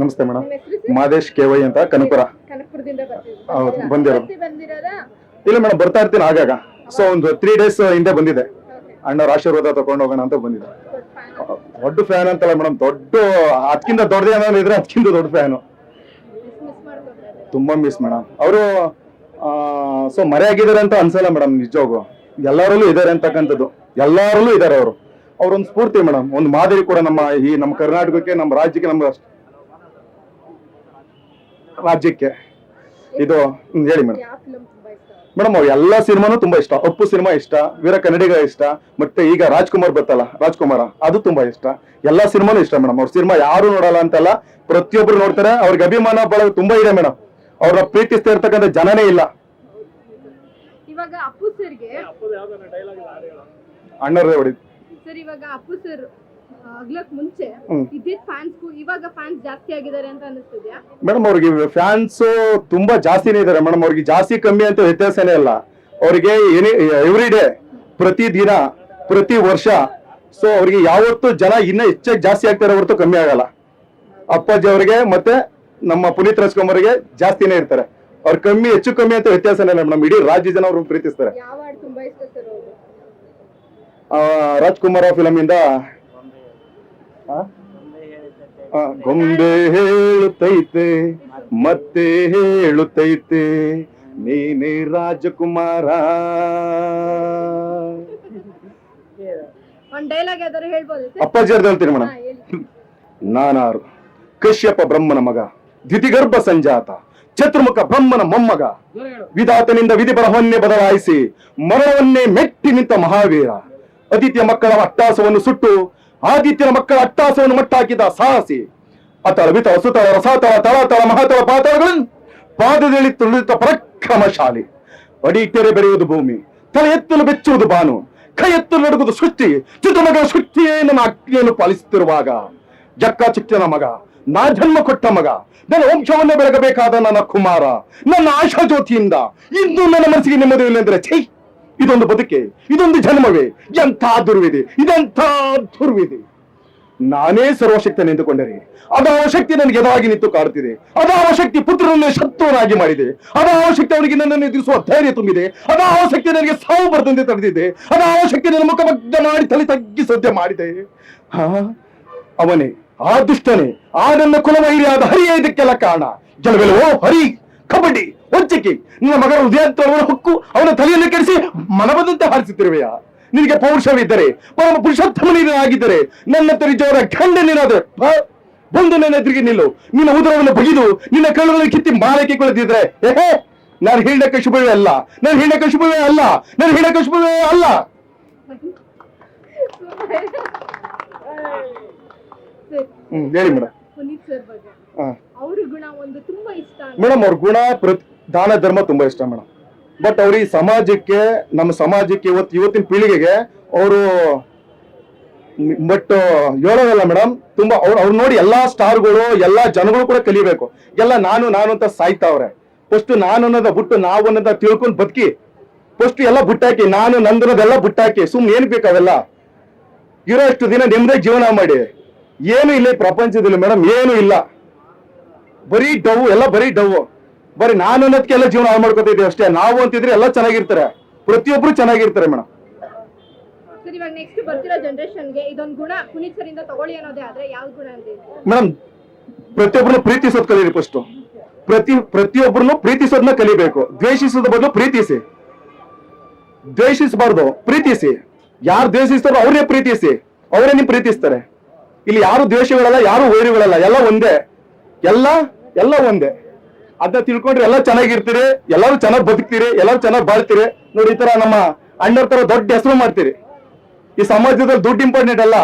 ನಮಸ್ತೆ madam? Madesh K Y ಅಂತ ಬರ್ತಿದ್ದೀರಾ? ಹೌದು? ಬಂದಿರೋದು. ಇಲ್ಲ ಮೇಡಮ್ ಬರ್ತಾ ಇರ್ತೀನಿ ಆಗಾಗ. ಸೊ ಒಂದು ತ್ರೀ ಡೇಸ್ ಹಿಂದೆ ಬಂದಿದೆ. ಅಣ್ಣ ಅಣ್ಣವ್ರ ಆಶೀರ್ವಾದ ತಗೊಂಡು ಹೋಗೋಣ ಅಂತ ಬಂದಿದೆ. ದೊಡ್ಡ ಫ್ಯಾನ್ ಅಂತಲ್ಲ ಮೇಡಮ್ ದೊಡ್ಡ ಅದಕ್ಕಿಂತ ದೊಡ್ಡದೇ ಏನಾದ್ರು ಇದ್ರೆ ಅದಕ್ಕಿಂತ ದೊಡ್ಡ ಫ್ಯಾನು? ತುಂಬಾ ಮಿಸ್ ಮೇಡಮ್. ಅವರು ಸೊ ಮರೆ ಆಗಿದ್ದಾರೆ ಅಂತ ಅನ್ಸಲ್ಲ ಮೇಡಮ್ ನಿಜವಾಗೂ ಎಲ್ಲರಲ್ಲೂ ಇದ್ದಾರೆ ಅಂತಕ್ಕಂಥದ್ದು. ಎಲ್ಲರಲ್ಲೂ ಇದ್ದಾರೆ ಅವರು. ಅವ್ರೊಂದು ಸ್ಫೂರ್ತಿ ಮೇಡಮ್. ಒಂದು ಮಾದರಿ ಕೂಡ ನಮ್ಮ ಈ ನಮ್ಮ ಕರ್ನಾಟಕಕ್ಕೆ ನಮ್ಮ ರಾಜ್ಯಕ್ಕೆ ನಮ್ಮ ರಾಜ್ಯಕ್ಕೆ. ಇದು ಹೇಳಿ ಮೇಡಮ್. ಯಾವ film ತುಂಬಾ ಇಷ್ಟ? ಆಗುತ್ತೆ? ಮೇಡಮ್ ಅವ್ರ ಎಲ್ಲಾ ಸಿನಿಮಾನು ತುಂಬಾ ಇಷ್ಟ. ಅಪ್ಪು ಸಿನಿಮಾ ಇಷ್ಟ ವೀರ ಕನ್ನಡಿಗ ಇಷ್ಟ ಮತ್ತೆ ಈಗ ರಾಜ್ಕುಮಾರ್ ಬತ್ತಲ್ಲ ರಾಜ್ಕುಮಾರ ಅದು ತುಂಬಾ ಇಷ್ಟ. ಎಲ್ಲಾ ಸಿನಿಮಾನು ಇಷ್ಟ ಮೇಡಮ್. ಅವ್ರ ಸಿನಿಮಾ ಯಾರು ನೋಡಲ್ಲ ಅಂತಲ್ಲ ಪ್ರತಿಯೊಬ್ರು ನೋಡ್ತಾರೆ. ಅವ್ರಿಗೆ ಅಭಿಮಾನ ಬಳ ತುಂಬಾ ಇದೆ ಮೇಡಮ್. ಅವ್ರ ಪ್ರೀತಿಸ್ತಾ ಇರ್ತಕ್ಕಂಥ ಜನನೇ ಇಲ್ಲ. ಇವಾಗ ಅಪ್ಪು ಸರ್ಗೆ ಅಣ್ಣರೇ ಹೊಡಿ ಸರ್ ಇವಾಗ ಅಪ್ಪು ಸರ್ ಆಗ್ಲಕ್ ಮುಂಚೆ ಹ್ಮ್. ಇದ್ದಿದ್ ಫ್ಯಾನ್ಸ್ಗೂ ಇವಾಗ ಫ್ಯಾನ್ಸ್ ಜಾಸ್ತಿ ಆಗಿದ್ದಾರೆ ಅಂತ ಅನಿಸ್ತಿದ್ಯಾ ಮೇಡಮ್ ಅವ್ರಿಗೆ ಫ್ಯಾನ್ಸ್ ತುಂಬಾ ಜಾಸ್ತಿನೇ ಇದಾರೆ ಮೇಡಮ್ ಅವ್ರಿಗೆ ಜಾಸ್ತಿ ಕಮ್ಮಿ ಅಂತ ವ್ಯತ್ಯಾಸನೇ ಇಲ್ಲ. ಅವ್ರಿಗೆ ಎವ್ರಿ ಡೇ ಪ್ರತಿ ದಿನ ಪ್ರತಿ ವರ್ಷ ಸೊ ಅವ್ರಿಗೆ ಯಾವತ್ತು ಜನ ಇನ್ನ ಹೆಚ್ಚಾಗಿ ಜಾಸ್ತಿ ಆಗ್ತಾರೆ ಹೊರತು ಕಮ್ಮಿ ಆಗಲ್ಲ. ಅಪ್ಪಾಜಿ ಅವರಿಗೆ ಮತ್ತೆ ನಮ್ಮ ಪುನೀತ್ ರಾಜ್ಕುಮಾರ್ಗೆ ಜಾಸ್ತಿನೇ ಇರ್ತಾರೆ. ಅವ್ರ ಕಮ್ಮಿ ಹೆಚ್ಚು ಕಮ್ಮಿ ಅಂತ ವ್ಯತ್ಯಾಸನೇ ಇಲ್ಲ ಮೇಡಮ್. ಇಡೀ ರಾಜ್ಯ ಜನ ಅವ್ರನ್ನ ಪ್ರೀತಿಸ್ತಾರೆ. ರಾಜ್ಕುಮಾರ್ ಹಾಡು ತುಂಬಾ ಇಷ್ಟ ಸರ್ ಅವ್ರು ಆ, ರಾಜ್ಕುಮಾರ ಫಿಲಮ್ ಇಂದ ಗೊಂಬೆ ಹೇಳುತ್ತೈತೆ ಮತ್ತೆ ಹೇಳುತ್ತೈತೆ ನೀನೇ ರಾಜಕುಮಾರ. ಅಪ್ಪಾಜಿ ಅವ್ರದ್ದು ಹೇಳ್ತೀನಿ ಮೇಡಮ್. ನಾನಾರು ಕಶ್ಯಪ ಬ್ರಹ್ಮನ ಮಗ ದ್ವಿತಿಗರ್ಭ ಸಂಜಾತ ಚತುರ್ಮುಖ ಬ್ರಹ್ಮನ ಮೊಮ್ಮಗ ವಿಧಾತನಿಂದ ವಿಧಿ ಬರಹವನ್ನೇ ಬದಲಾಯಿಸಿ ಮರಣವನ್ನೇ ಮೆಟ್ಟಿ ನಿಂತ ಮಹಾವೀರ ಅತಿಥಿಯ ಮಕ್ಕಳ ಅಟ್ಟಾಸವನ್ನು ಸುಟ್ಟು ಆದಿತ್ಯನ ಮಕ್ಕಳ ಅಟ್ಟಾಸವನ್ನು ಮಟ್ಟಾಕಿದ ಸಾಹಸಿ. ಅತಳ ವಿತಳ ಸುತಳ ರಸಾತಳ, ತಳತಳ, ಮಹಾತಳ ಪಾತಳಗಳನ್ನು ಪಾದದಲ್ಲಿ ತುಳಿತ ಪರಾಕ್ರಮಶಾಲಿ. ಅಡಿಕೆರೆ ಬೆರೆಯುವುದು ಭೂಮಿ, ತಲೆ ಎತ್ತಲು ಬೆಚ್ಚುವುದು ಬಾನು, ಕೈ ಎತ್ತಲು ನಡುಗುವುದು ಸೃಷ್ಟಿ, ಚಿತ್ರಮಗಳ ಸೃಷ್ಟಿಯೇ ನನ್ನ ಅಗ್ನಿಯನ್ನು ಪಾಲಿಸುತ್ತಿರುವಾಗ. ಜಕ್ಕ ಚಿಕ್ಕನ ಮಗ, ನಾ ಜನ್ಮ ಕೊಟ್ಟ ಮಗ, ನನ್ನ ವಂಶವನ್ನು ಬೆಳಗಬೇಕಾದ ನನ್ನ ಕುಮಾರ, ನನ್ನ ಆಶಾ ಜ್ಯೋತಿಯಿಂದ ಇಂದು ನನ್ನ ಮನಸ್ಸಿಗೆ ನೆಮ್ಮದಿ ಇಲ್ಲಂದ್ರೆ ಛೈ! ಇದೊಂದು ಬದುಕೆ, ಇದೊಂದು ಜನ್ಮವೇ, ಎಂಥ ದುರ್ವಿದೆ ಇದೆಂಥ ದುರ್ವಿದೆ ನಾನೇ ಸರ್ವಶಕ್ತನೆಂದುಕೊಂಡರೆ ಅದಾವ ಶಕ್ತಿ ನನಗೆ ಎದಾಗಿ ನಿಂತು ಕಾಡುತ್ತಿದೆ ಅದಾವ ಶಕ್ತಿ ಪುತ್ರನನ್ನೇ ಶತ್ರುವನಾಗಿ ಮಾಡಿದೆ ಅದಾವ ಶಕ್ತಿ ಅವನಿಗೆ ನನ್ನನ್ನು ಎದುರಿಸುವ ಧೈರ್ಯ ತುಂಬಿದೆ ಅದಾವ ಶಕ್ತಿ ನನಗೆ ಸಾವು ಬರದಂತೆ ತಡೆದಿದೆ ಅದಾವ ಶಕ್ತಿ ನನ್ನ ಮುಖಮಗ್ಗ ಮಾಡಿ ತಲೆ ತಗ್ಗಿಸಂತೆ ಮಾಡಿದೆ. ಹಾ, ಅವನೇ, ಆ ದುಷ್ಟನೇ, ಆ ನನ್ನ ಕುಲವೈರಿಯಾದ ಹರಿಯೇ ಇದಕ್ಕೆಲ್ಲ ಕಾರಣ. ಗೆಲುವೆಲವೋ ಹರಿ ಕಬಡ್ಡಿ ಹೊಂಚಿಕೆ ನಿನ್ನ ಮಗನ ಹೃದಯಂತರವನ್ನು ಹಕ್ಕು ಅವನ ತಲೆಯನ್ನು ಕೆಡಿಸಿ ಮನಬಂದಂತೆ ಹಾರಿಸುತ್ತಿರುವೆಯಾ? ನಿನಗೆ ಪೌರುಷವಿದ್ದರೆ ಪರಮ ಪುರುಷೋತ್ತಮನಾಗಿದ್ದರೆ ನನ್ನ ತರಿಜವರ ಖಂಡನೇನಾದ ಬಂದು ನನ್ನ ಎದುರಿಗೆ ನಿಲ್ಲು. ನಿನ್ನ ಉದರವನ್ನು ಬಗಿದು ನಿನ್ನ ಕಳ್ಳವನ್ನು ಕಿತ್ತಿ ಮಾಲಕ್ಕೆ ಕೊಳೆದಿದ್ರೆ ಏಹೇ ನಾನು ಹೇಳಿದ ಕಶುಭವೇ ಅಲ್ಲ. ನಾನು ಹೇಳಿದ ಕಶುಭವೇ ಅಲ್ಲ. ನಾನು ಹೇಳಿದ ಕಶುಭವೇ ಅಲ್ಲ. ಹ್ಮ್ ಹೇಳಿ ಮೇಡಮ್. ಮೇಡಮ್, ಅವ್ರ ಗುಣ, ಪ್ರತಿ, ದಾನ, ಧರ್ಮ ತುಂಬಾ ಇಷ್ಟ ಮೇಡಮ್. ಬಟ್ ಅವ್ರ ಈ ಸಮಾಜಕ್ಕೆ, ನಮ್ಮ ಸಮಾಜಕ್ಕೆ ಇವತ್ತು ಇವತ್ತಿನ ಪೀಳಿಗೆಗೆ ಅವರು ಬಟ್ ಹೇಳೋದಲ್ಲ ಮೇಡಮ್, ತುಂಬಾ ಅವ್ರು ಅವ್ರು ನೋಡಿ ಎಲ್ಲಾ ಸ್ಟಾರ್ಗಳು, ಎಲ್ಲಾ ಜನಗಳು ಕೂಡ ಕಲಿಬೇಕು. ಎಲ್ಲ ನಾನು ನಾನು ಅಂತ ಸಾಯ್ತಾವ್ರೆ ಫಸ್ಟ್ ನಾನು ಅನ್ನೋದ ಬಿಟ್ಟು ನಾವು ಅನ್ನೋದ ತಿಳ್ಕೊಂಡು ಬದುಕಿ ಫಸ್ಟ್ ಎಲ್ಲ ಬುಟ್ಟಾಕಿ, ನಾನು ನಂದನದೆಲ್ಲ ಬುಟ್ಟಾಕಿ, ಸುಮ್ನೆ ಏನ್ ಬೇಕು ಅವೆಲ್ಲ? ಇರೋ ಅಷ್ಟು ದಿನ ನೆಮ್ಮದಿ ಜೀವನ ಮಾಡಿ. ಏನು ಇಲ್ಲ ಪ್ರಪಂಚದಲ್ಲಿ ಮೇಡಮ್, ಏನು ಇಲ್ಲ. ಬರೀ ಡವ್ ಎಲ್ಲ ಬರೀ ಡವ್ ಬರೀ ನಾನು ಅನ್ನೋದಕ್ಕೆಲ್ಲ ಜೀವನ ಹಾಳು ಮಾಡ್ಕೊತಿದ್ದೀವಿ ಅಷ್ಟೇ. ನಾವು ಅಂತಿದ್ರೆ ಎಲ್ಲ ಚೆನ್ನಾಗಿರ್ತಾರೆ. ಪ್ರತಿಯೊಬ್ರು ಚೆನ್ನಾಗಿರ್ತಾರೆ ಮೇಡಮ್? ಮೇಡಮ್ ಪ್ರತಿಯೊಬ್ಬರನ್ನು ಪ್ರೀತಿಸೋದ್ ಕಲೀರಿ ಫಸ್ಟ್ ಪ್ರತಿ ಪ್ರತಿಯೊಬ್ಬರನ್ನು ಪ್ರೀತಿಸೋದನ್ನ ಕಲಿಬೇಕು. ದ್ವೇಷಿಸೋದ ಬದಲು ಪ್ರೀತಿಸಿ. ದ್ವೇಷಿಸಬಾರ್ದು ಪ್ರೀತಿಸಿ. ಯಾರು ದ್ವೇಷಿಸ್ತಾರೋ ಅವರೇ ಪ್ರೀತಿಸಿ. ಅವರೇ ನಿಮ್ ಪ್ರೀತಿಸ್ತಾರೆ. ಇಲ್ಲಿ ಯಾರು ದ್ವೇಷಗಳಲ್ಲ ಯಾರು ವೈರಿಗಳಲ್ಲ ಎಲ್ಲ ಒಂದೇ. ಎಲ್ಲ ಎಲ್ಲ ಒಂದೇ. ಅದ ತಿಳ್ಕೊಂಡ್ರೆ ಎಲ್ಲ ಚೆನ್ನಾಗಿರ್ತೀರಿ ಎಲ್ಲರೂ ಚೆನ್ನಾಗಿ ಬದುಕ್ತೀರಿ ಎಲ್ಲರೂ ಚೆನ್ನಾಗಿ ಬಾಳ್ತೀರಿ. ನೋಡಿ ಈ ತರ ನಮ್ಮ ಅಣ್ಣರ ತರ ದೊಡ್ಡ ಹೆಸರು ಮಾಡ್ತೀರಿ. ಈ ಸಮಾಜದಲ್ಲಿ ದುಡ್ಡು ಇಂಪಾರ್ಟೆಂಟ್ ಅಲ್ಲ.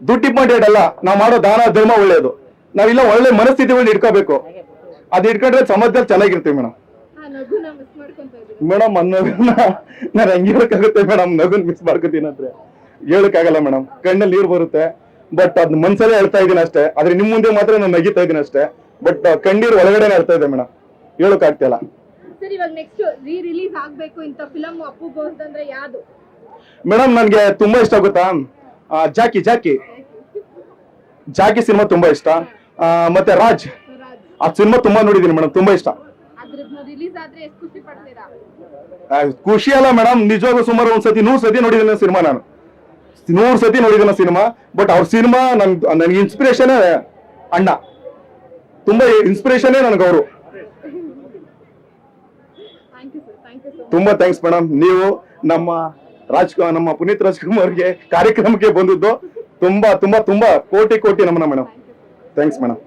ದುಡ್ಡು ಇಂಪಾರ್ಟೆಂಟ್ ಅಲ್ಲ. ನಾವು ಮಾಡೋ ದಾನ ಧರ್ಮ ಒಳ್ಳೇದು. ನಾವಿಲ್ಲ ಒಳ್ಳೆ ಮನಸ್ಥಿತಿಗಳನ್ನ ಇಟ್ಕೋಬೇಕು. ಅದ್ ಇಟ್ಕೊಂಡ್ರೆ ಸಮಾಜದಲ್ಲಿ ಚೆನ್ನಾಗಿರ್ತೀವಿ ಮೇಡಮ್ ಮೇಡಮ್ ಅನ್ನೋದನ್ನ ನಾನು ಹಂಗೆ ಹೇಳಕ್ಕಾಗುತ್ತೆ ಮೇಡಮ್ ನಗುನ್ ಮಿಸ್ ಮಾಡ್ಕೋತೀನಿ ಅಂದ್ರೆ. ಹೇಳಕ್ಕಾಗಲ್ಲ ಮೇಡಮ್ ಕಣ್ಣಲ್ಲಿ ನೀರು ಬರುತ್ತೆ. ಬಟ್ ಅದ್ ಮನ್ಸಲ್ಲೇ ಹೇಳ್ತಾ ಇದ್ದೀನಿ ಅಷ್ಟೇ. ಆದ್ರೆ ನಿಮ್ ಮುಂದೆ ಮಾತ್ರ ನಾನು ನಗಿತಾ ಇದ್ದೀನಿ ಅಷ್ಟೇ. ಬಟ್ ಕಣ್ಣೀರ್ ಒಳಗಡೆ ಇರ್ತಾ ಇದೆ ಮೇಡಮ್. ಹೇಳಕ್ ಆಗ್ತಿಲ್ಲ ಸರ್ ಇವಾಗ ನೆಕ್ಸ್ಟ್ ರೀ ರಿಲೀಸ್ ಆಗ್ಬೇಕು ಇಂತ ಫಿಲಮ್ ಅಪ್ಪು ಗೋಸ್ದ್ ಅಂದ್ರೆ ಯಾವ್ದು? ಮೇಡಮ್ ನನ್ಗೆ ತುಂಬಾ ಇಷ್ಟ ಗೊತ್ತಾ? ಆ, ಜಾಕಿ ಜಾಕಿ. ಜಾಕಿ ಸಿನಿಮಾ ತುಂಬಾ ಇಷ್ಟ. ಆ, ಮತ್ತೆ ರಾಜ್. ರಾಜ್ ಆ ಸಿನಿಮಾ ತುಂಬಾ ನೋಡಿದೀನಿ ಮೇಡಮ್ ತುಂಬಾ ಇಷ್ಟ. ಅದ್ರದ್ದು ರಿಲೀಸ್ ಆದ್ರೆ ಎಷ್ಟು ಖುಷಿ ಪಡ್ತೀರಾ? ಆ, ಖುಷಿ ಅಲ್ಲ ಮೇಡಮ್ ನಿಜವಾಗ್ಲೂ ಸುಮಾರು ಒಂದ್ಸತಿ ನೂರ್ ಸತಿ ನೋಡಿದ್ದೀನಿ ಸಿನಿಮಾ ನಾನು. ನೂರ್ ಸತಿ ನೋಡಿದ್ದೀನಿ ಸಿನಿಮಾ ಬಟ್ ಅವ್ರ ಸಿನಿಮಾ ನನ್ ನನಗೆ ಇನ್ಸ್ಪಿರೇಷನ್ ಅಣ್ಣ. ತುಂಬಾ ಇನ್ಸ್ಪಿರೇಷನ್ ನನಗೆ ಅವರು. ತುಂಬಾ ಥ್ಯಾಂಕ್ಸ್ ಮೇಡಮ್ ನೀವು ನಮ್ಮ ರಾಜ್ ನಮ್ಮ ಪುನೀತ್ ರಾಜ್ಕುಮಾರ್ಗೆ ಕಾರ್ಯಕ್ರಮಕ್ಕೆ ಬಂದಿದ್ದು ತುಂಬಾ ತುಂಬಾ ತುಂಬಾ ಕೋಟಿ ಕೋಟಿ ನಮನ ಮೇಡಮ್ ಥ್ಯಾಂಕ್ಸ್ ಮೇಡಮ್